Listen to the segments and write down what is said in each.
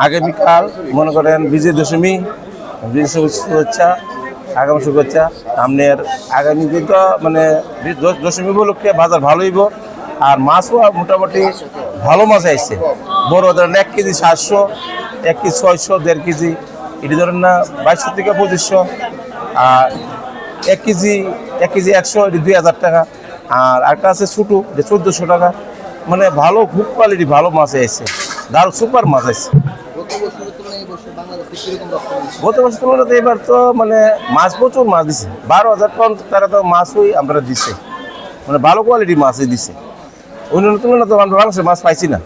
আগামীকাল মনে করেন বিজয় দশমী শুভেচ্ছা আগামী শুভেচ্ছা সামনের আগামী দিন তো মানে দশমী উপলক্ষে বাজার ভালো হইব। আর মাছও মোটামুটি ভালো মাছ আসছে বড় ধরেন এক কেজি সাতশো, এক কেজি ছয়শো, দেড় কেজি। এটি ধরেন না, বাইশশো থেকে পঁচিশশো। আর এক কেজি এক কেজি একশো, এটি দুই হাজার টাকা। আর একটা আছে ছোটো, যে চোদ্দোশো টাকা। মানে ভালো, খুব কোয়ালিটি ভালো মাছ আসছে দারুণ সুপার মাছ আসছে গত বছর তুলনাতে এবার তো মানে মাছ প্রচুর মাছ দিছে। বারো হাজার টন তারা তো মাছই আমরা দিচ্ছে মানে ভালো কোয়ালিটি মাছই দিছে। অন্যান্য তুলনায় তো আমরা বাংলাদেশের মাছ পাইছি না।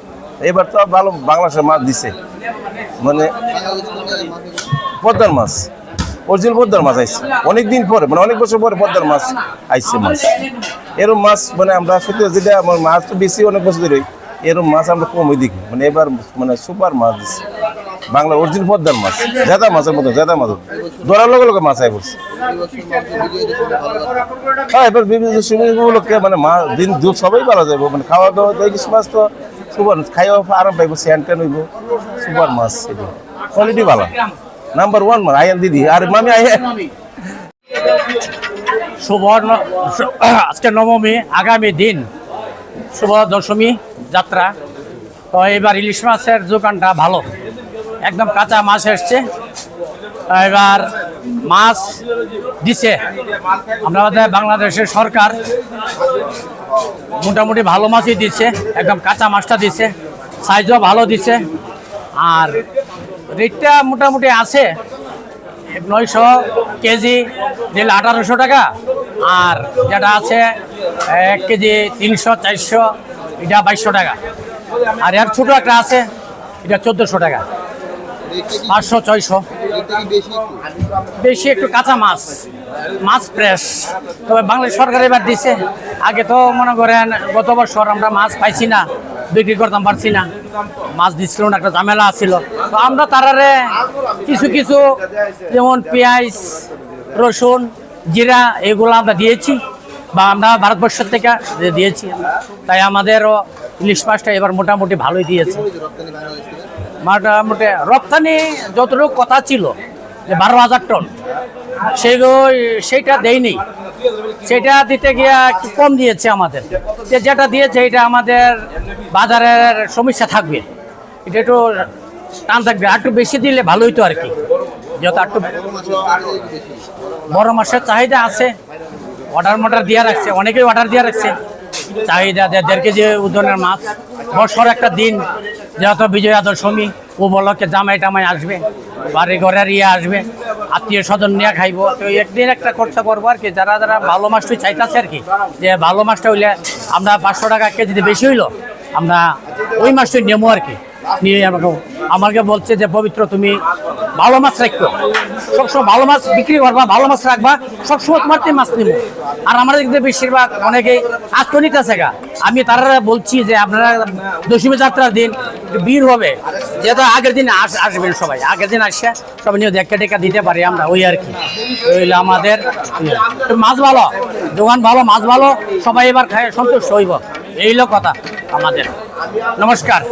এবার তো ভালো বাংলাদেশের মাছ দিছে। মানে পদ্মার মাছ। অরিজিনাল পদ্মার মাছ আইছে। অনেক দিন পরে মানে অনেক বছর পরে পদ্মার মাছ আইছে মাছ। এরকম মাছ মানে আমরা সত্যি যেটা, আমার মাছ তো বেশি অনেক বছর ধরে এরকম মাছ আমরা কমই দেখি। মানে এবার মানে সুপার মাছ দিচ্ছে বাংলা অরিজিনাল পদ্মার মাছ, জেদা মাছের মতো, জেদা মাছ। ধরার লগে লগে মাছ আই পড়ছে। হ্যাঁ এবার বিভিন্ন উপলক্ষে মানে মাছ দিন দুধ সবাই ভালো যাব মানে খাওয়া দাওয়া তো ইলিশ মাছ তো সুপার খাইও আরাম পাইবো, স্যান ট্যান হইব, সুপার মাছ কোয়ালিটি ভালো। নাম্বার ওয়ান মানে আয়ান দিদি, আর মামি শুভ ন- আজকে নবমী, আগামী দিন, শুভ দশমী যাত্রা। তো এবার ইলিশ মাছের দোকানটা ভালো। একদম কাঁচা মাছ এসছে। এবার মাছ দিছে। আমাদের বাংলাদেশের সরকার মোটামুটি ভালো মাছই দিচ্ছে। একদম কাঁচা মাছটা দিচ্ছে সাইজও ভালো দিচ্ছে আর রেটটা মোটামুটি আছে। নয়শো কেজি দিলে আঠারোশো টাকা। আর যেটা আছে, এক কেজি তিনশো, চারশো, এটা বাইশশো টাকা। আর এর ছোটো একটা আছে, এটা চোদ্দোশো টাকা। পাঁচশো, ছয়শো। বেশি একটু কাঁচা মাছ মাছ ফ্রেশ তবে বাংলাদেশ সরকার এবার দিছে। আগে তো মনে করেন, গত বছর আমরা মাছ পাইছি না, বিক্রি করতাম পারছি না। মাছ দিচ্ছিল না, একটা ঝামেলা ছিল তো আমরা তারারে কিছু কিছু, যেমন পেঁয়াজ, রসুন, জিরা, এগুলো আমরা দিয়েছি। বা আমরা ভারতবর্ষ থেকে দিয়েছি। তাই আমাদেরও ইলিশ মাছটা এবার মোটামুটি ভালোই দিয়েছে। মোটামুটি রপ্তানি যতটুকু কথা ছিল, যে বারো হাজার টন সেগুলো সেইটা দেয়নি। সেটা দিতে গিয়ে একটু কম দিয়েছে আমাদের। যে যেটা দিয়েছে, এটা আমাদের বাজারের সমস্যা থাকবে। এটা একটু টান থাকবে। একটু বেশি দিলে ভালো তো আর কি। যত একটু বড় মাসের চাহিদা আছে। অর্ডার মর্ডার দিয়ে রাখছে, অনেকেই অর্ডার দিয়ে রাখছে। চাহিদা দেড় কেজি ওজনের মাছ, বছর একটা দিন যেহেতু বিজয়া দশমী উপলক্ষে জামাই টামাই আসবে বাড়ি ঘরের ইয়ে আসবে, আত্মীয় স্বজন নিয়ে খাইবো। তো একদিন একটা খরচা করব আর কি, যারা যারা ভালো মাছটাই চাইতেছে আর কি, যে ভালো মাছটা হইলে আমরা পাঁচশো টাকা কেজিতে বেশি হইল, আমরা ওই মাছটাই নেব আর কি। নিয়ে আমাকে আমাকে বলছে যে, পবিত্র তুমি ভালো মাছ রাখব সবসময় ভালো মাছ বিক্রি করবা, ভালো মাছ রাখবা, সবসময় তোমার থেকে মাছ নিব। আর আমাদের দিয়ে বেশিরভাগ অনেকেই আজকে নিতেছে গা। আমি তারা বলছি যে আপনারা দশমী যাত্রার দিন ভিড় হবে, যেহেতু আগের দিন আস- আসবেন সবাই। আগের দিন আসে, সবাই নিয়ে দেখা টেকা দিতে পারি আমরা, ওই আর কি। ওই হলো আমাদের ইয়ে। মাছ ভালো, দোকান ভালো, মাছ ভালো, সবাই এবার খায়, সন্তুষ্ট হইব। এইলো কথা আমাদের। নমস্কার।